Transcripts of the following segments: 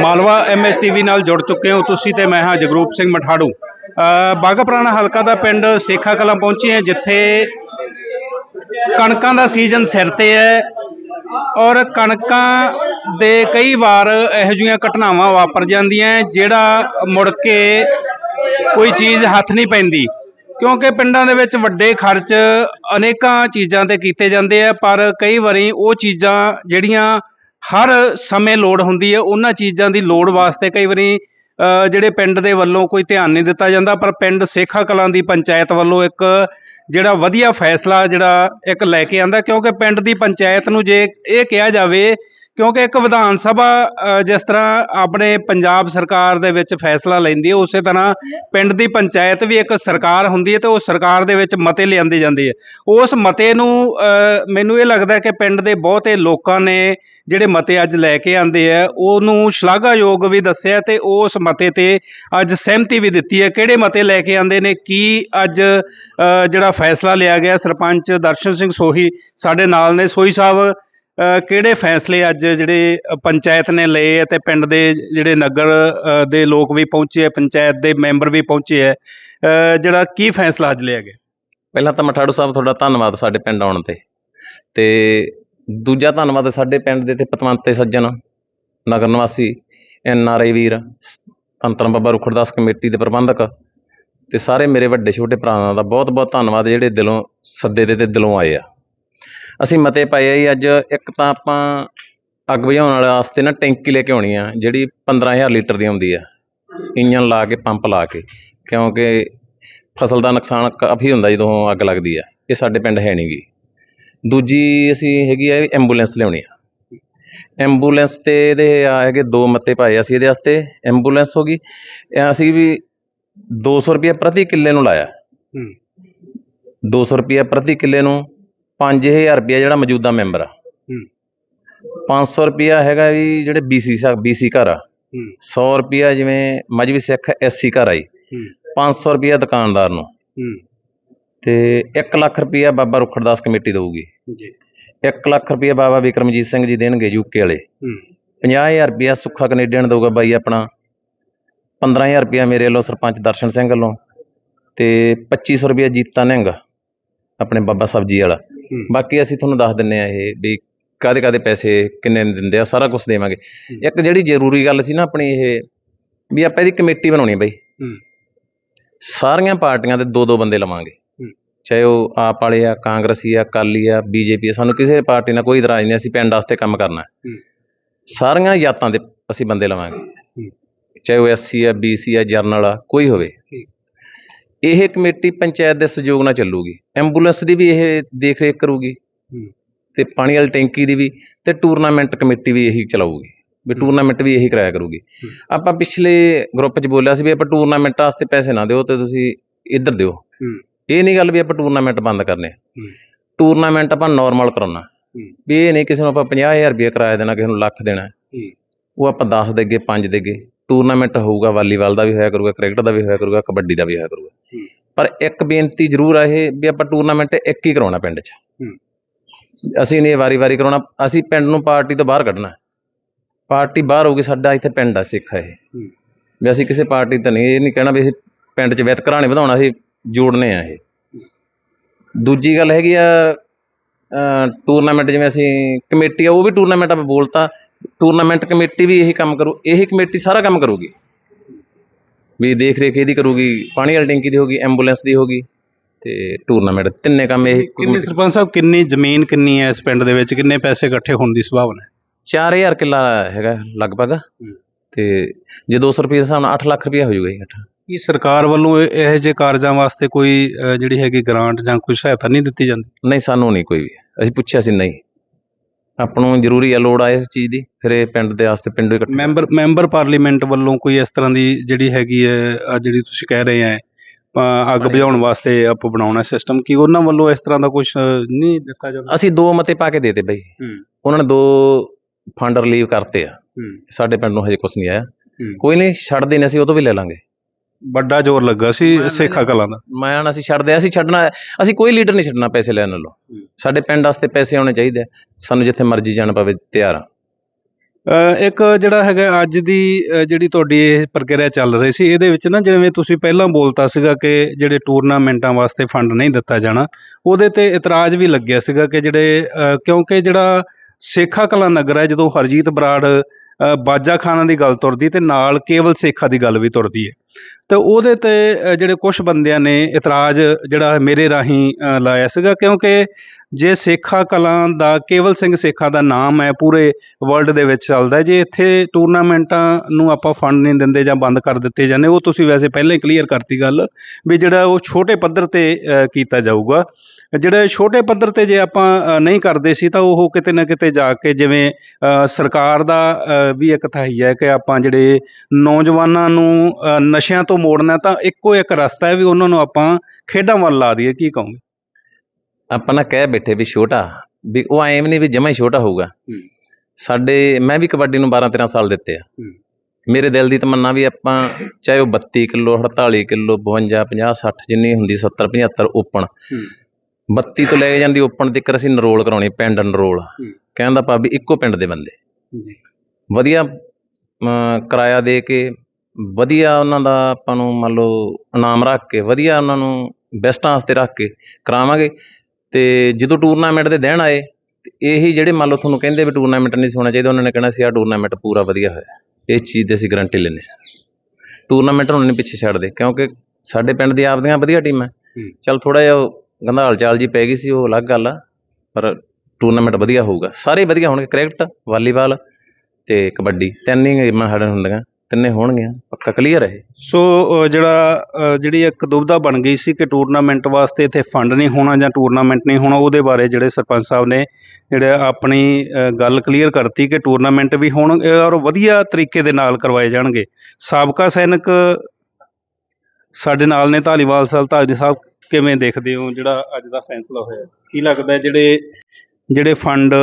ਮਾਲਵਾ ਐਮਐਸਟੀਵੀ ਨਾਲ ਜੁੜ ਚੁੱਕੇ ਹੋ ਤੁਸੀਂ ਤੇ ਮੈਂ ਹਾਂ ਜਗਰੂਪ ਸਿੰਘ ਮਠਾੜੂ। ਅ, ਪੁਰਾਣਾ ਹਲਕਾ ਦਾ ਪਿੰਡ ਸੇਖਾ ਕਲਾਂ ਪਹੁੰਚੇ ਹਾਂ ਜਿੱਥੇ ਕਣਕਾਂ ਦਾ ਸੀਜ਼ਨ ਸਿਰ ਤੇ ਹੈ ਔਰ ਕਣਕਾਂ ਦੇ ਕਈ ਵਾਰ ਇਹੋ ਜਿਹੀਆਂ ਘਟਨਾਵਾਂ ਵਾਪਰ ਜਾਂਦੀਆਂ ਜਿਹੜਾ ਮੁੜ ਕੇ ਕੋਈ ਚੀਜ਼ ਹੱਥ ਨਹੀਂ ਪੈਂਦੀ। ਕਿਉਂਕਿ ਪਿੰਡਾਂ ਦੇ ਵਿੱਚ ਵੱਡੇ ਖਰਚ ਅਨੇਕਾਂ ਚੀਜ਼ਾਂ ਤੇ ਕੀਤੇ ਜਾਂਦੇ ਆ ਪਰ ਕਈ ਵਾਰੀ ਉਹ ਚੀਜ਼ਾਂ ਜਿਹੜੀਆਂ ਹਰ ਸਮੇਂ ਲੋੜ ਹੁੰਦੀ ਹੈ, ਉਹਨਾਂ ਚੀਜ਼ਾਂ ਦੀ ਲੋੜ ਵਾਸਤੇ ਕਈ ਵਾਰੀ ਜਿਹੜੇ ਪਿੰਡ ਦੇ ਵੱਲੋਂ ਕੋਈ ਧਿਆਨ ਨਹੀਂ ਦਿੱਤਾ ਜਾਂਦਾ, ਪਰ ਪਿੰਡ ਸੇਖਾ ਕਲਾਂ ਦੀ ਪੰਚਾਇਤ ਵੱਲੋਂ ਇੱਕ ਜਿਹੜਾ ਵਧੀਆ ਫੈਸਲਾ ਜਿਹੜਾ ਇੱਕ ਲੈ ਕੇ ਆਂਦਾ, ਕਿਉਂਕਿ ਪਿੰਡ ਦੀ ਪੰਚਾਇਤ ਨੂੰ ਜੇ ਇਹ ਕਿਹਾ ਜਾਵੇ ਕਿਉਂਕਿ ਇੱਕ ਵਿਧਾਨ ਸਭਾ ਜਿਸ ਤਰ੍ਹਾਂ ਆਪਣੇ ਪੰਜਾਬ ਸਰਕਾਰ ਦੇ ਵਿੱਚ ਫੈਸਲਾ ਲੈਂਦੀ ਹੈ, ਉਸੇ ਤਰ੍ਹਾਂ ਪਿੰਡ ਦੀ ਪੰਚਾਇਤ ਵੀ ਇੱਕ ਸਰਕਾਰ ਹੁੰਦੀ ਹੈ ਤੇ ਉਹ ਸਰਕਾਰ ਦੇ ਵਿੱਚ ਮਤੇ ਲਿਆਂਦੇ ਜਾਂਦੇ ਆ ਉਸ ਮਤੇ ਨੂੰ ਮੈਨੂੰ ਇਹ ਲੱਗਦਾ ਕਿ ਪਿੰਡ ਦੇ ਬਹੁਤੇ ਲੋਕਾਂ ਨੇ ਜਿਹੜੇ ਮਤੇ ਅੱਜ ਲੈ ਕੇ ਆਂਦੇ ਆ, ਉਹਨੂੰ ਸ਼ਲਾਘਾਯੋਗ ਵੀ ਦੱਸਿਆ ਤੇ ਉਸ ਮਤੇ ਤੇ ਅੱਜ ਸਹਿਮਤੀ ਵੀ ਦਿੱਤੀ ਹੈ। ਕਿਹੜੇ ਮਤੇ ਲੈ ਕੇ ਆਂਦੇ ਨੇ? ਕੀ ਅੱਜ ਜਿਹੜਾ ਫੈਸਲਾ ਲਿਆ ਗਿਆ ਸਰਪੰਚ ਦਰਸ਼ਨ ਸਿੰਘ ਸੋਹੀ ਸਾਡੇ ਨਾਲ ਨੇ। ਸੋਹੀ ਸਾਹਿਬ ਕਿਹੜੇ ਫੈਸਲੇ ਅੱਜ ਜਿਹੜੇ ਪੰਚਾਇਤ ਨੇ ਲਏ ਆ ਤੇ ਪਿੰਡ ਦੇ ਜਿਹੜੇ ਨਗਰ ਦੇ ਲੋਕ ਵੀ ਪਹੁੰਚੇ ਪੰਚਾਇਤ ਦੇ ਮੈਂਬਰ ਵੀ ਪਹੁੰਚੇ ਹੈ ਜਿਹੜਾ ਕੀ ਫੈਸਲਾ ਅੱਜ ਲਿਆ ਗਿਆ? ਪਹਿਲਾਂ ਤਾਂ ਮਠਾੜੂ ਸਾਹਿਬ, ਤੁਹਾਡਾ ਧੰਨਵਾਦ ਸਾਡੇ ਪਿੰਡ ਆਉਣ ਤੇ। ਤੇ ਦੂਜਾ ਧੰਨਵਾਦ ਸਾਡੇ ਪਿੰਡ ਦੇ ਤੇ ਪਤਵੰਤੇ ਸੱਜਣ, ਨਗਰ ਨਿਵਾਸੀ ਐਨ ਆਰ ਆਈ ਵੀਰ ਧੰਨ ਧੰਨ ਬਾਬਾ ਰੁਖੜਦਾਸ ਕਮੇਟੀ ਦੇ ਪ੍ਰਬੰਧਕ ਤੇ ਸਾਰੇ ਮੇਰੇ ਵੱਡੇ ਛੋਟੇ ਭਰਾਵਾਂ ਦਾ ਬਹੁਤ ਬਹੁਤ ਧੰਨਵਾਦ ਜਿਹੜੇ ਦਿਲੋਂ, ਸੱਦੇ ਦੇ ਤੇ ਦਿਲੋਂ ਆਏ ਆ। ਅਸੀਂ ਮਤੇ ਪਾਏ ਆ ਜੀ ਅੱਜ ਇੱਕ ਤਾਂ ਆਪਾਂ ਅੱਗ ਬੁਝਾਉਣ ਵਾਲੇ ਵਾਸਤੇ ਨਾ ਟੈਂਕੀ ਲੈ ਕੇ ਆਉਣੀ ਆ ਜਿਹੜੀ 15000 ਲੀਟਰ ਦੀ ਆਉਂਦੀ ਆ। ਇੰਜਨ ਲਾ ਕੇ ਪੰਪ ਲਾ ਕੇ ਕਿਉਂਕਿ ਫਸਲ ਦਾ ਨੁਕਸਾਨ ਕਾਫੀ ਹੁੰਦਾ ਜਦੋਂ ਅੱਗ ਲੱਗਦੀ ਆ ਇਹ ਸਾਡੇ ਪਿੰਡ ਹੈ ਨਹੀਂਗੀ ਦੂਜੀ ਅਸੀਂ ਹੈਗੀ ਆ ਐਂਬੂਲੈਂਸ ਲਿਆਉਣੀ ਆ। ਐਂਬੂਲੈਂਸ ਤੇ ਇਹਦੇ ਆ ਹੈਗੇ ਦੋ ਮੱਤੇ ਪਾਏ ਅਸੀਂ ਇਹਦੇ ਵਾਸਤੇ ਐਂਬੂਲੈਂਸ ਹੋ ਗਈ ਇਹ ਅਸੀਂ ਵੀ 200 ਰੁਪਏ ਪ੍ਰਤੀ ਕਿੱਲੇ ਨੂੰ ਲਾਇਆ। ਹੂੰ। 200 ਰੁਪਏ ਪ੍ਰਤੀ ਕਿੱਲੇ ਨੂੰ 5000 ਰੁਪਏ ਜਿਹੜਾ ਮੌਜੂਦਾ ਮੈਂਬਰ ਆ। ਹੂੰ। 500 ਰੁਪਿਆ ਹੈਗਾ ਵੀ ਜਿਹੜੇ ਬੀਸੀ ਸਾ ਬੀਸੀ ਘਰ ਆ। ਹੂੰ। 100 ਰੁਪਿਆ ਜਿਵੇਂ ਮਜਬੀ ਸਿੱਖ ਐਸਸੀ ਘਰ ਆਈ ਹੂੰ। 500 ਰੁਪਿਆ ਦੁਕਾਨਦਾਰ ਨੂੰ। ਹੂੰ। ਤੇ 1 ਲੱਖ ਰੁਪਿਆ ਬਾਬਾ ਰੁਖੜਦਾਸ ਕਮੇਟੀ ਦੇਊਗੀ। ਜੀ। 1 ਲੱਖ ਰੁਪਿਆ ਬਾਬਾ ਵਿਕਰਮਜੀਤ ਸਿੰਘ ਜੀ ਦੇਣਗੇ ਯੂਕੇ ਵਾਲੇ। ਹੂੰ। 50000 ਰੁਪਿਆ ਸੁੱਖਾ ਕੈਨੇਡੀਅਨ ਦਊਗਾ ਬਾਈ ਆਪਣਾ। 15000 ਰੁਪਿਆ ਮੇਰੇ ਵੱਲੋਂ ਸਰਪੰਚ ਦਰਸ਼ਨ ਸਿੰਘ ਵੱਲੋਂ। ਤੇ 2500 ਰੁਪਿਆ ਜੀਤਾ ਨਿਹੰਗ ਆਪਣੇ ਬਾਬਾ ਸਬਜੀ ਵਾਲਾ। ਬਾਕੀ ਅਸੀਂ ਤੁਹਾਨੂੰ ਦੱਸ ਦਿੰਨੇ ਆ ਇਹ ਵੀ ਕਾਦੇ ਕਾਦੇ ਪੈਸੇ ਕਿੰਨੇ ਦਿੰਦੇ ਆ ਸਾਰਾ ਕੁਝ ਦੇਵਾਂਗੇ। ਇੱਕ ਜਿਹੜੀ ਜ਼ਰੂਰੀ ਗੱਲ ਸੀ ਨਾ ਆਪਣੀ ਇਹ ਵੀ ਆਪਾਂ ਇਹਦੀ ਕਮੇਟੀ ਬਣਾਉਣੀ ਬਈ। ਸਾਰੀਆਂ ਪਾਰਟੀਆਂ ਦੇ ਦੋ ਦੋ ਬੰਦੇ ਲਵਾਂਗੇ। ਚਾਹੇ ਉਹ ਆਪ ਵਾਲੇ ਆ ਕਾਂਗਰਸੀ ਆ ਅਕਾਲੀ ਆ ਬੀਜੇਪੀ ਆ ਸਾਨੂੰ ਕਿਸੇ ਪਾਰਟੀ ਨਾਲ ਕੋਈ ਇਤਰਾਜ਼ ਨਹੀਂ ਅਸੀਂ ਪਿੰਡ ਵਾਸਤੇ ਕੰਮ ਕਰਨਾ। ਸਾਰੀਆਂ ਜਾਤਾਂ ਦੇ ਅਸੀਂ ਬੰਦੇ ਲਵਾਂਗੇ। ਚਾਹੇ ਉਹ ਐਸਸੀ ਆ ਬੀਸੀ ਆ ਜਰਨਲ ਆ ਕੋਈ ਹੋਵੇ। ਇਹ ਕਮੇਟੀ ਪੰਚਾਇਤ ਦੇ ਸਹਿਯੋਗ ਨਾਲ ਚੱਲੂਗੀ। ਐਂਬੂਲੈਂਸ ਦੀ ਵੀ ਇਹ ਦੇਖ ਰੇਖ ਕਰੂਗੀ। ਤੇ ਪਾਣੀ ਵਾਲੀ ਟੈਂਕੀ ਦੀ ਵੀ ਤੇ ਟੂਰਨਾਮੈਂਟ ਕਮੇਟੀ ਵੀ ਇਹੀ ਚਲਾਊਗੀ ਵੀ ਟੂਰਨਾਮੈਂਟ ਵੀ ਇਹੀ ਕਰਾਇਆ ਕਰੂਗੀ। ਆਪਾਂ ਪਿਛਲੇ ਗਰੁੱਪ 'ਚ ਬੋਲਿਆ ਸੀ ਵੀ ਆਪਾਂ ਟੂਰਨਾਮੈਂਟ ਵਾਸਤੇ ਪੈਸੇ ਨਾ ਦਿਓ ਤੇ ਤੁਸੀਂ ਇੱਧਰ ਦਿਓ। ਇਹ ਨਹੀਂ ਗੱਲ ਵੀ ਆਪਾਂ ਟੂਰਨਾਮੈਂਟ ਬੰਦ ਕਰਨੇ। ਟੂਰਨਾਮੈਂਟ ਆਪਾਂ ਨਾਰਮਲ ਕਰਾਉਣਾ। ਵੀ ਇਹ ਨਹੀਂ ਕਿਸੇ ਨੂੰ ਆਪਾਂ 50000 ਰੁਪਏ ਕਿਰਾਇਆ ਦੇਣਾ ਕਿਸੇ ਨੂੰ ਲੱਖ ਦੇਣਾ। ਉਹ ਆਪਾਂ 10 ਦੇਗੇ 5 ਦੇਗੇ। ਟੂਰਨਾਮੈਂਟ ਹੋਊਗਾ ਵਾਲੀਬਾਲ ਦਾ ਵੀ ਹੋਇਆ ਕਰੂਗਾ ਕ੍ਰਿਕਟ ਦਾ ਵੀ ਹੋਇਆ ਕਰੂਗਾ ਕਬੱਡੀ ਦਾ ਵੀ ਹੋਇਆ ਕਰੂਗਾ। ਪਰ ਇੱਕ ਬੇਨਤੀ ਜ਼ਰੂਰ ਆ ਇਹ ਵੀ ਆਪਾਂ ਟੂਰਨਾਮੈਂਟ ਇੱਕ ਹੀ ਕਰਾਉਣਾ ਪਿੰਡ 'ਚ। ਅਸੀਂ ਨਹੀਂ ਵਾਰੀ-ਵਾਰੀ ਕਰਾਉਣਾ ਅਸੀਂ ਪਿੰਡ ਨੂੰ ਪਾਰਟੀ ਤੋਂ ਬਾਹਰ ਕੱਢਣਾ। ਪਾਰਟੀ ਬਾਹਰ ਹੋਊਗੀ ਸਾਡਾ ਇੱਥੇ ਪਿੰਡ ਆ ਸਿੱਖ ਇਹ। ਵੀ ਅਸੀਂ ਕਿਸੇ ਪਾਰਟੀ ਤੋਂ ਨਹੀਂ ਇਹ ਨਹੀਂ ਕਹਿਣਾ ਵੀ ਅਸੀਂ ਪਿੰਡ 'ਚ ਵਿਤਕਰਾ ਨਹੀਂ ਵਧਾਉਣਾ ਅਸੀਂ ਜੋੜਨੇ ਆ ਇਹ। ਦੂਜੀ ਗੱਲ ਹੈਗੀ ਆ ਟੂਰਨਾਮੈਂਟ ਜਿਵੇਂ ਅਸੀਂ ਕਮੇਟੀ ਆ ਉਹ ਵੀ ਟੂਰਨਾਮੈਂਟ ਆਪਾਂ ਬੋਲਤਾ ਟੂਰਨਾਮੈਂਟ ਕਮੇਟੀ ਵੀ ਇਹੀ ਕੰਮ ਕਰੂ ਇਹੀ ਕਮੇਟੀ ਸਾਰਾ ਕੰਮ ਕਰੂਗੀ। ਵੀ ਦੇਖ ਰੇਖ ਇਹਦੀ ਕਰੂਗੀ ਪਾਣੀ ਵਾਲੀ ਟੈਂਕੀ ਦੀ ਹੋਗੀ ਐਂਬੂਲੈਂਸ ਦੀ ਹੋਗੀ ਤੇ ਟੂਰਨਾਮੈਂਟ ਤਿੰਨੇ ਕੰਮ ਇਹ ਕਿੰਨੀ ਸਰਪੰਚ ਸਾਹਿਬ ਕਿੰਨੀ ਜ਼ਮੀਨ ਕਿੰਨੀ ਹੈ ਇਸ ਪਿੰਡ ਦੇ ਵਿੱਚ? ਕਿੰਨੇ ਪੈਸੇ ਇਕੱਠੇ ਹੋਣ ਦੀ ਸੰਭਾਵਨਾ ਹੈ? 4000 ਕਿੱਲਾ ਹੈਗਾ ਲਗਭਗ। ਤੇ ਜੇ 200 ਰੁਪਏ ਦੇ ਹਿਸਾਬ ਨਾਲ 8 ਲੱਖ ਰੁਪਏ ਹੋ ਜਾਊਗਾ ਜੀ ਇਕੱਠਾ ਕੀ ਸਰਕਾਰ ਵੱਲੋਂ ਇਹ- ਜਿਹੇ ਕਾਰਜਾਂ ਵਾਸਤੇ ਕੋਈ ਜਿਹੜੀ ਹੈਗੀ ਗ੍ਰਾਂਟ ਜਾਂ ਕੋਈ ਸਹਾਇਤਾ ਨਹੀਂ ਦਿੱਤੀ ਜਾਂਦੀ? ਨਹੀਂ ਸਾਨੂੰ ਨਹੀਂ ਕੋਈ ਵੀ। ਅਸੀਂ ਪੁੱਛਿਆ ਸੀ ਨਹੀਂ। ਆਪਾਂ ਨੂੰ ਜ਼ਰੂਰੀ ਆ ਲੋੜ ਆ ਇਸ ਚੀਜ਼ ਦੀ ਫਿਰ ਇਹ ਪਿੰਡ ਦੇ ਵਾਸਤੇ ਪਿੰਡੋਂ ਇਕੱਠੇ ਮੈਂਬਰ ਮੈਂਬਰ ਪਾਰਲੀਮੈਂਟ ਵੱਲੋਂ ਕੋਈ ਇਸ ਤਰ੍ਹਾਂ ਦੀ ਜਿਹੜੀ ਹੈਗੀ ਹੈ ਆਹ ਜਿਹੜੀ ਤੁਸੀਂ ਕਹਿ ਰਹੇ ਆ ਅੱਗ ਬੁਝਾਉਣ ਵਾਸਤੇ ਆਪ ਬਣਾਉਣਾ ਸਿਸਟਮ ਕੀ ਉਹਨਾਂ ਵੱਲੋਂ ਇਸ ਤਰ੍ਹਾਂ ਦਾ ਕੁਝ ਨਹੀਂ ਦਿੱਤਾ ਜਾਂਦਾ? ਅਸੀਂ ਦੋ ਮਤੇ ਪਾ ਕੇ ਦੇਤੇ ਬਈ। ਹੂੰ। ਉਹਨਾਂ ਨੇ ਦੋ ਫੰਡ ਰਿਲੀਵ ਕਰਤੇ ਆ। ਹੂੰ। ਸਾਡੇ ਪਿੰਡ ਨੂੰ ਹਜੇ ਕੁਝ ਨਹੀਂ ਆਇਆ। ਹੂੰ। ਕੋਈ ਨਹੀਂ ਛੱਡਦੇ ਨੇ ਅਸੀਂ ਉਹ ਤੋਂ ਵੀ ਲੈ ਲਾਂਗੇ। ਵੱਡਾ ਜ਼ੋਰ ਲੱਗਾ ਸੀ ਸੇਖਾ ਕਲਾਂ ਦਾ। ਮੈਂ ਨਾ ਅਸੀਂ ਛੱਡਦੇ ਅਸੀਂ ਛੱਡਣਾ ਅਸੀਂ ਕੋਈ ਲੀਡਰ ਨਹੀਂ ਛੱਡਣਾ ਪੈਸੇ ਲੈਣ ਨਾਲੋਂ। ਸਾਡੇ ਪਿੰਡ ਵਾਸਤੇ ਪੈਸੇ ਆਉਣੇ ਚਾਹੀਦੇ। ਸਾਨੂੰ ਜਿੱਥੇ ਮਰਜ਼ੀ ਜਾਣਾ ਪਵੇ ਤਿਆਰ ਆ। ਇੱਕ ਜਿਹੜਾ ਹੈਗਾ ਅੱਜ ਦੀ ਜਿਹੜੀ ਤੁਹਾਡੀ ਇਹ ਪ੍ਰਕਿਰਿਆ ਚੱਲ ਰਹੀ ਸੀ ਇਹਦੇ ਵਿੱਚ ਨਾ ਜਿਵੇਂ ਤੁਸੀਂ ਪਹਿਲਾਂ ਬੋਲਤਾ ਸੀਗਾ ਕਿ ਜਿਹੜੇ ਟੂਰਨਾਮੈਂਟਾਂ ਵਾਸਤੇ ਫੰਡ ਨਹੀਂ ਦਿੱਤਾ ਜਾਣਾ ਉਹਦੇ ਤੇ ਇਤਰਾਜ਼ ਵੀ ਲੱਗਿਆ ਸੀਗਾ ਕਿ ਜਿਹੜੇ ਕਿਉਂਕਿ ਜਿਹੜਾ ਸੇਖਾ ਕਲਾਂ ਨਗਰ ਹੈ ਜਦੋਂ ਹਰਜੀਤ ਬਰਾੜ ਬਾਜਾ ਖਾਨਾ ਦੀ ਗੱਲ ਤੁਰਦੀ ਤੇ ਨਾਲ ਕੇਵਲ ਸੇਖਾ ਦੀ ਗੱਲ ਵੀ ਤੁਰਦੀ ਹੈ ਤੇ ਉਹਦੇ ਤੇ ਜਿਹੜੇ ਕੁਝ ਬੰਦਿਆਂ ਨੇ ਇਤਰਾਜ਼ ਜਿਹੜਾ ਮੇਰੇ ਰਾਹੀਂ ਲਾਇਆ ਸੀਗਾ, ਕਿਉਂਕਿ ਜੇ ਸੇਖਾ ਕਲਾਂ ਦਾ, ਕੇਵਲ ਸਿੰਘ ਸੇਖਾ ਦਾ ਨਾਮ ਹੈ, ਪੂਰੇ ਵਰਲਡ ਦੇ ਵਿੱਚ ਚੱਲਦਾ ਜੇ ਇੱਥੇ ਟੂਰਨਾਮੈਂਟਾਂ ਨੂੰ ਆਪਾਂ ਫੰਡ ਨਹੀਂ ਦਿੰਦੇ ਜਾਂ ਬੰਦ ਕਰ ਦਿੱਤੇ ਜਾਂਦੇ, ਉਹ ਤੁਸੀਂ ਵੈਸੇ ਪਹਿਲਾਂ ਹੀ ਕਲੀਅਰ ਕਰਤੀ ਗੱਲ ਵੀ ਜਿਹੜਾ ਉਹ ਛੋਟੇ ਪੱਧਰ ਤੇ ਕੀਤਾ ਜਾਊਗਾ। ਜਿਹੜੇ ਛੋਟੇ ਪੱਧਰ ਤੇ ਜੇ ਆਪਾਂ ਨਹੀਂ ਕਰਦੇ ਸੀ ਤਾਂ ਉਹ ਕਿਤੇ ਨਾ ਕਿਤੇ ਜਾ ਕੇ ਜਿਵੇਂ ਸਰਕਾਰ ਦਾ ਵੀ ਇੱਕ ਥਾਈ ਹੈ ਕਿ ਆਪਾਂ ਜਿਹੜੇ ਨੌਜਵਾਨਾਂ ਨੂੰ ਨਸ਼ਿਆਂ ਤੋਂ ਮੋੜਨਾ ਤਾਂ ਇੱਕੋ ਇੱਕ ਰਸਤਾ ਹੈ ਵੀ ਉਹਨਾਂ ਨੂੰ ਆਪਾਂ ਖੇਡਾਂ ਵੱਲ ਲਾ ਦਈਏ। ਕੀ ਕਹੋਗੇ? ਆਪਾਂ ਨਾ ਕਹਿ ਬੈਠੇ ਵੀ ਛੋਟਾ ਵੀ ਉਹ ਐਂ ਵੀ ਨਹੀਂ ਵੀ ਜਮਾ ਹੀ ਛੋਟਾ ਹੋਊਗਾ। ਸਾਡੇ ਮੈਂ ਵੀ ਕਬੱਡੀ ਨੂੰ 12 13 ਸਾਲ ਦਿੱਤੇ ਆ। ਮੇਰੇ ਦਿਲ ਦੀ ਤਮੰਨਾ ਵੀ ਆਪਾਂ ਚਾਹੇ ਉਹ 32 ਕਿਲੋ 48 ਕਿਲੋ 52 50 60 ਜਿੰਨੀ ਹੁੰਦੀ 70 75 ਓਪਨ। 32 ਤੋਂ ਲੈ ਕੇ ਜਾਂਦੀ ਓਪਨ ਤੱਕ ਅਸੀਂ ਨਰੋਲ ਕਰਾਉਣੀ ਪਿੰਡ ਨਰੋਲ ਹੂੰ। ਕਹਿਣ ਦਾ ਭਾਵ ਵੀ ਇੱਕੋ ਪਿੰਡ ਦੇ ਬੰਦੇ। ਜੀ। ਵਧੀਆ ਅਮ, ਕਿਰਾਇਆ ਦੇ ਕੇ ਵਧੀਆ ਉਹਨਾਂ ਦਾ ਆਪਾਂ ਨੂੰ ਮੰਨ ਲਓ ਇਨਾਮ ਰੱਖ ਕੇ ਵਧੀਆ ਉਹਨਾਂ ਨੂੰ ਬੈਸਟਾਂ ਵਾਸਤੇ ਰੱਖ ਕੇ ਕਰਾਵਾਂਗੇ। ਤੇ ਜਦੋਂ ਟੂਰਨਾਮੈਂਟ ਦੇ ਦਿਨ ਆਏ ਤੇ ਇਹੀ ਜਿਹੜੇ ਮੰਨ ਲਓ ਤੁਹਾਨੂੰ ਕਹਿੰਦੇ ਵੀ ਟੂਰਨਾਮੈਂਟ ਨਹੀਂ ਸੀ ਹੋਣਾ ਚਾਹੀਦਾ ਉਹਨਾਂ ਨੇ ਕਹਿਣਾ ਸੀ ਆਹ ਟੂਰਨਾਮੈਂਟ ਪੂਰਾ ਵਧੀਆ ਹੋਇਆ। ਇਸ ਚੀਜ਼ ਦੀ ਅਸੀਂ ਗਾਰੰਟੀ ਲੈਂਦੇ ਹਾਂ। ਟੂਰਨਾਮੈਂਟ ਨੂੰ ਨਹੀਂ ਪਿੱਛੇ ਛੱਡਦੇ ਕਿਉਂਕਿ ਸਾਡੇ ਪਿੰਡ ਦੀ ਆਪਦੀਆਂ ਵਧੀਆ ਟੀਮਾਂ ਹੂੰ। ਚੱਲ ਥੋੜਾ ਜਿਹਾ ਉਹ ਗੰਧਾਲ ਚਾਲ ਜੀ ਪੈ ਗਈ ਸੀ ਉਹ ਅਲੱਗ ਗੱਲ ਆ ਪਰ ਟੂਰਨਾਮੈਂਟ ਵਧੀਆ ਹੋਊਗਾ। ਸਾਰੇ ਵਧੀਆ ਹੋਣਗੇ ਕ੍ਰਿਕਟ ਵਾਲੀਬਾਲ ਤੇ ਕਬੱਡੀ ਤਿੰਨ ਹੀ ਗੇਮਾਂ ਸਾਡੇ ਹੁੰਦੀਆਂ ਤਿੰਨੇ ਹੋਣਗੀਆਂ ਪੱਕਾ ਕਲੀਅਰ ਹੈ ਸੋ ਅ, ਜਿਹੜਾ ਅ, ਜਿਹੜੀ ਇੱਕ ਦੁਬਿਧਾ ਬਣ ਗਈ ਸੀ ਕਿ ਟੂਰਨਾਮੈਂਟ ਵਾਸਤੇ ਇੱਥੇ ਫੰਡ ਨਹੀਂ ਹੋਣਾ ਜਾਂ ਟੂਰਨਾਮੈਂਟ ਨਹੀਂ ਹੋਣਾ ਉਹਦੇ ਬਾਰੇ ਜਿਹੜੇ ਸਰਪੰਚ ਸਾਹਿਬ ਨੇ ਜਿਹੜੇ ਆਪਣੀ ਅ, ਗੱਲ ਕਲੀਅਰ ਕਰਤੀ ਕਿ ਟੂਰਨਾਮੈਂਟ ਵੀ ਹੋਣਗੇ ਔਰ ਵਧੀਆ ਤਰੀਕੇ ਦੇ ਨਾਲ ਕਰਵਾਏ ਜਾਣਗੇ। ਸਾਬਕਾ ਸੈਨਿਕ ਸਾਡੇ ਨਾਲ ਨੇ ਧਾਲੀਵਾਲ ਸਾਹਿਬ ਧਾਲੀ ਸਾਹਿਬ ਕਿਵੇਂ ਦੇਖਦੇ ਹੋ ਜਿਹੜਾ ਅੱਜ ਦਾ ਫੈਸਲਾ ਹੋਇਆ? ਕੀ ਲੱਗਦਾ ਹੈ ਜਿਹੜੇ ਜਿਹੜੇ ਫੰਡ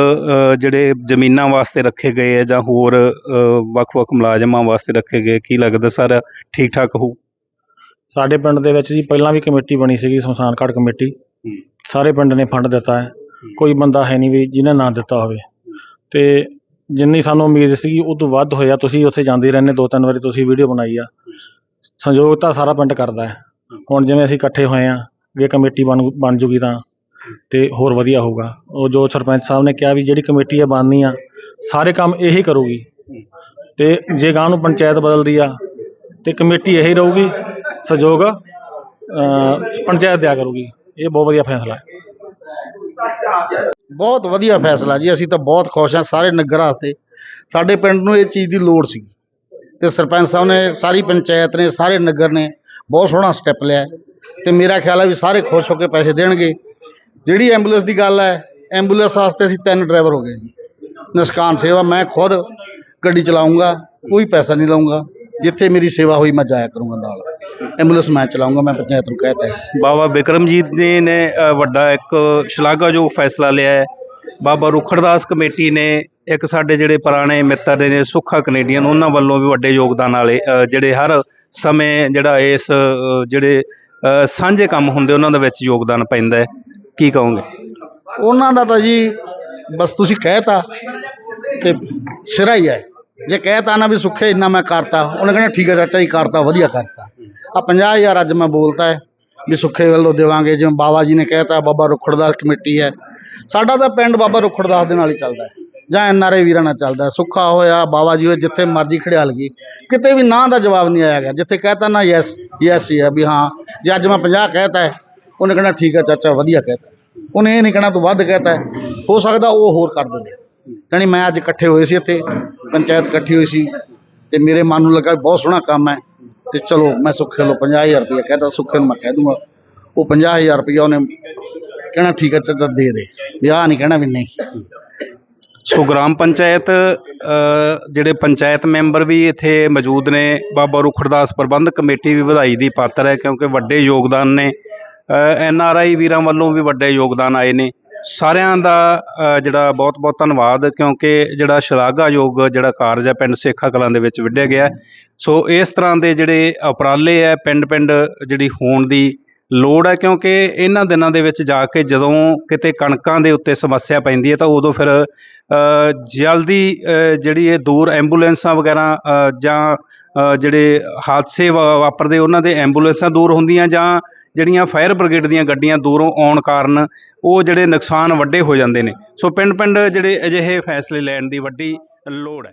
ਜਿਹੜੇ ਜ਼ਮੀਨਾਂ ਵਾਸਤੇ ਰੱਖੇ ਗਏ ਹੈ ਜਾਂ ਹੋਰ ਵੱਖ-ਵੱਖ ਮੁਲਾਜ਼ਮਾਂ ਵਾਸਤੇ ਰੱਖੇ ਗਏ ਕੀ ਲੱਗਦਾ ਸਾਰਾ ਠੀਕ ਠਾਕ ਹੋਊ? ਸਾਡੇ ਪਿੰਡ ਦੇ ਵਿੱਚ ਜੀ ਪਹਿਲਾਂ ਵੀ ਕਮੇਟੀ ਬਣੀ ਸੀਗੀ ਸ਼ਮਸ਼ਾਨ ਘਾਟ ਕਮੇਟੀ। ਸਾਰੇ ਪਿੰਡ ਨੇ ਫੰਡ ਦਿੱਤਾ ਹੈ। ਕੋਈ ਬੰਦਾ ਹੈ ਨਹੀਂ ਵੀ ਜਿਹਨੇ ਨਾ ਦਿੱਤਾ ਹੋਵੇ। ਤੇ ਜਿੰਨੀ ਸਾਨੂੰ ਉਮੀਦ ਸੀਗੀ ਉਹ ਤੋਂ ਵੱਧ ਹੋਇਆ। ਤੁਸੀਂ ਉੱਥੇ ਜਾਂਦੇ ਹੀ ਰਹਿੰਦੇ ਦੋ ਤਿੰਨ ਵਾਰੀ ਤੁਸੀਂ ਵੀਡੀਓ ਬਣਾਈ ਆ। ਸੰਯੋਗ ਤਾਂ ਸਾਰਾ ਪਿੰਡ ਕਰਦਾ ਹੈ। ਹੁਣ ਜਿਵੇਂ ਅਸੀਂ ਇਕੱਠੇ ਹੋਏ ਆ ਜੇ ਕਮੇਟੀ ਬਣ ਬਣ ਜੂਗੀ ਤਾਂ ਤੇ ਹੋਰ ਵਧੀਆ ਹੋਊਗਾ। ਉਹ ਜੋ ਸਰਪੰਚ ਸਾਹਿਬ ਨੇ ਕਿਹਾ ਵੀ ਜਿਹੜੀ ਕਮੇਟੀ ਆ ਬਣਨੀ ਆ, ਸਾਰੇ ਕੰਮ ਇਹੀ ਕਰੂਗੀ। ਤੇ ਜੇ ਗਾਂ ਨੂੰ ਪੰਚਾਇਤ ਬਦਲਦੀ ਆ, ਤੇ ਕਮੇਟੀ ਇਹੀ ਰਹੂਗੀ, ਸਹਿਯੋਗ ਪੰਚਾਇਤ ਦਿਆ ਕਰੂਗੀ। ਇਹ ਬਹੁਤ ਵਧੀਆ ਫੈਸਲਾ ਹੈ। ਬਹੁਤ ਵਧੀਆ ਫੈਸਲਾ ਜੀ, ਅਸੀਂ ਤਾਂ ਬਹੁਤ ਖੁਸ਼ ਹਾਂ ਸਾਰੇ ਨਗਰ ਵਾਸਤੇ। ਸਾਡੇ ਪਿੰਡ ਨੂੰ ਇਹ ਚੀਜ਼ ਦੀ ਲੋੜ ਸੀ। ਤੇ ਸਰਪੰਚ ਸਾਹਿਬ ਨੇ, ਸਾਰੀ ਪੰਚਾਇਤ ਨੇ, ਸਾਰੇ ਨਗਰ ਨੇ ਬਹੁਤ ਸੋਹਣਾ ਸਟੈਪ ਲਿਆ। ਤੇ ਮੇਰਾ ਖਿਆਲ ਹੈ ਵੀ ਸਾਰੇ ਖੁਸ਼ ਹੋ ਕੇ ਪੈਸੇ ਦੇਣਗੇ। ਜਿਹੜੀ ਐਂਬੂਲੈਂਸ ਦੀ ਗੱਲ ਹੈ ਐਂਬੂਲੈਂਸ ਵਾਸਤੇ ਅਸੀਂ ਤਿੰਨ ਡਰਾਈਵਰ ਹੋ ਗਏ ਜੀ। ਨਿਸ਼ਕਾਨ ਸੇਵਾ, ਮੈਂ ਖੁਦ ਗੱਡੀ ਚਲਾਉਂਗਾ, ਕੋਈ ਪੈਸਾ ਨਹੀਂ ਲਵਾਂਗਾ ਜਿੱਥੇ ਮੇਰੀ ਸੇਵਾ ਹੋਈ ਮੈਂ ਜਾਇਆ ਕਰੂੰਗਾ ਨਾਲ। ਐਂਬੂਲੈਂਸ ਮੈਂ ਚਲਾਉਂਗਾ, ਮੈਂ ਪੰਚਾਇਤ ਨੂੰ ਕਹਿਤਾ ਹੈ। ਬਾਬਾ ਬਿਕਰਮਜੀਤ ਜੀ ਨੇ ਵੱਡਾ ਇੱਕ ਸ਼ਲਾਘਾਯੋਗ ਫੈਸਲਾ ਲਿਆ ਹੈ। ਬਾਬਾ ਰੁਖੜਦਾਸ ਕਮੇਟੀ ਨੇ ਇੱਕ ਸਾਡੇ ਜਿਹੜੇ ਪੁਰਾਣੇ ਮਿੱਤਰ ਨੇ ਸੁੱਖਾ ਕੈਨੇਡੀਅਨ, ਉਹਨਾਂ ਵੱਲੋਂ ਵੀ ਵੱਡੇ ਯੋਗਦਾਨ ਵਾਲੇ ਜਿਹੜੇ ਹਰ ਸਮੇਂ ਜਿਹੜਾ ਇਸ ਜਿਹੜੇ ਸਾਂਝੇ ਕੰਮ ਹੁੰਦੇ, ਉਹਨਾਂ ਦੇ ਵਿੱਚ ਯੋਗਦਾਨ ਪੈਂਦਾ ਹੈ। ਕੀ ਕਹੋਗੇ? ਉਹਨਾਂ ਦਾ ਤਾਂ ਜੀ, ਬਸ ਤੁਸੀਂ ਕਹਿਤਾ ਤੇ ਸਿਰਾ ਹੀ ਹੈ। ਜੇ ਕਹਿਤਾ ਨਾ ਵੀ ਸੁੱਖੇ ਇੰਨਾ ਮੈਂ ਕਰਤਾ, ਉਹਨੇ ਕਹਿੰਦਾ ਠੀਕ ਹੈ, ਚਾਚਾ ਜੀ ਕਰਤਾ, ਵਧੀਆ ਕਰਤਾ। ਆ 50000 ਅੱਜ ਮੈਂ ਬੋਲਤਾ ਹੈ ਵੀ ਸੁੱਖੇ ਵੱਲੋਂ ਦੇਵਾਂਗੇ। ਜਿਵੇਂ ਬਾਬਾ ਜੀ ਨੇ ਕਹਿਤਾ, ਬਾਬਾ ਰੁਖੜਦਾਸ ਕਮੇਟੀ ਹੈ। ਸਾਡਾ ਤਾਂ ਪਿੰਡ ਬਾਬਾ ਰੁਖੜਦਾਸ ਦੇ ਨਾਲ ਹੀ ਚੱਲਦਾ ਹੈ। ਜਾਂ ਐਨਆਰਏ ਵੀਰਾਂ ਨਾਲ ਚੱਲਦਾ, ਸੁੱਖਾ ਹੋਇਆ ਬਾਬਾ ਜੀ ਹੋਏ, ਜਿੱਥੇ ਮਰਜ਼ੀ ਖੜਿਆ ਗਈ। ਕਿਤੇ ਵੀ ਨਾਂ ਦਾ ਜਵਾਬ ਨਹੀਂ ਆਇਆ ਗਿਆ, ਜਿੱਥੇ ਕਹਿਤਾ ਨਾ ਯੈਸ ਯੈਸ ਹੀ ਹੈ ਵੀ ਹਾਂ, ਜੇ ਅੱਜ ਮੈਂ 50 ਕਹਿਤਾ ਉਹਨੇ ਕਹਿਣਾ ਠੀਕ ਹੈ ਚਾਚਾ, ਵਧੀਆ ਕਹਿਤਾ। ਉਹਨੇ ਇਹ ਨਹੀਂ ਕਹਿਣਾ ਤੂੰ ਵੱਧ ਕਹਿਤਾ ਹੋ। ਸਕਦਾ ਉਹ ਹੋਰ ਕਰ ਦੇਵੇ ਜਾਣੀ ਮੈਂ ਅੱਜ ਇਕੱਠੇ ਹੋਏ ਸੀ ਇੱਥੇ, ਪੰਚਾਇਤ ਇਕੱਠੀ ਹੋਈ ਸੀ, ਤੇ ਮੇਰੇ ਮਨ ਨੂੰ ਲੱਗਾ ਵੀ ਬਹੁਤ ਸੋਹਣਾ ਕੰਮ ਹੈ, ਤੇ ਚਲੋ ਮੈਂ ਸੁੱਖੇ ਲੋ 50000 ਰੁਪਏ ਕਹਿੰਦਾ ਸੁੱਖੇ ਨੂੰ ਮੈਂ ਕਹਿ ਦੂੰਗਾ। ਉਹ 50000 ਰੁਪਏ ਉਹਨੇ ਕਹਿਣਾ ਠੀਕ ਹੈ ਚਾਚਾ, ਦੇ ਦੇ। ਵੀ ਆਹ ਨਹੀਂ ਕਹਿਣਾ ਵੀ ਨਹੀਂ। ਸੋ ਗ੍ਰਾਮ ਪੰਚਾਇਤ ਜਿਹੜੇ ਪੰਚਾਇਤ ਮੈਂਬਰ ਵੀ ਇੱਥੇ ਮੌਜੂਦ ਨੇ, ਬਾਬਾ ਰੁਖੜਦਾਸ ਪ੍ਰਬੰਧਕ ਕਮੇਟੀ ਵੀ ਵਧਾਈ ਦੀ ਪਾਤਰ ਹੈ ਕਿਉਂਕਿ ਵੱਡੇ ਯੋਗਦਾਨ ਨੇ। ਐਨ ਆਰ ਆਈ ਵੀਰਾਂ ਵੱਲੋਂ ਵੀ ਵੱਡੇ ਯੋਗਦਾਨ ਆਏ ਨੇ। ਸਾਰਿਆਂ ਦਾ ਜਿਹੜਾ ਬਹੁਤ ਬਹੁਤ ਧੰਨਵਾਦ ਕਿਉਂਕਿ ਜਿਹੜਾ ਸ਼ਲਾਘਾਯੋਗ ਜਿਹੜਾ ਕਾਰਜ ਹੈ ਪਿੰਡ ਸੇਖਾ ਕਲਾਂ ਦੇ ਵਿੱਚ ਵਿੱਢਿਆ ਗਿਆ। ਸੋ ਇਸ ਤਰ੍ਹਾਂ ਦੇ ਜਿਹੜੇ ਉਪਰਾਲੇ ਹੈ ਪਿੰਡ ਪਿੰਡ ਜਿਹੜੀ ਹੋਣ ਦੀ ਲੋੜ ਹੈ ਕਿਉਂਕਿ ਇਹਨਾਂ ਦਿਨਾਂ ਦੇ ਵਿੱਚ ਜਾ ਕੇ ਜਦੋਂ ਕਿਤੇ ਕਣਕਾਂ ਦੇ ਉੱਤੇ ਸਮੱਸਿਆ ਪੈਂਦੀ ਹੈ ਤਾਂ ਉਦੋਂ ਫਿਰ ਜਲਦੀ ਜਿਹੜੀ ਇਹ ਦੂਰ ਐਂਬੂਲੈਂਸਾਂ ਵਗੈਰਾ ਜਾਂ ਜਿਹੜੇ ਹਾਦਸੇ ਵਾ- ਵਾਪਰਦੇ ਉਹਨਾਂ ਦੇ ਐਂਬੂਲੈਂਸਾਂ ਦੂਰ ਹੁੰਦੀਆਂ ਜਾਂ ਜਿਹੜੀਆਂ ਫਾਇਰ ਬ੍ਰਿਗੇਡ ਦੀਆਂ ਗੱਡੀਆਂ ਦੂਰੋਂ ਆਉਣ ਕਾਰਨ ਉਹ ਜਿਹੜੇ ਨੁਕਸਾਨ ਵੱਡੇ ਹੋ ਜਾਂਦੇ ਨੇ। ਸੋ ਪਿੰਡ ਪਿੰਡ ਜਿਹੜੇ ਅਜਿਹੇ ਫੈਸਲੇ ਲੈਣ ਦੀ ਵੱਡੀ ਲੋੜ ਹੈ।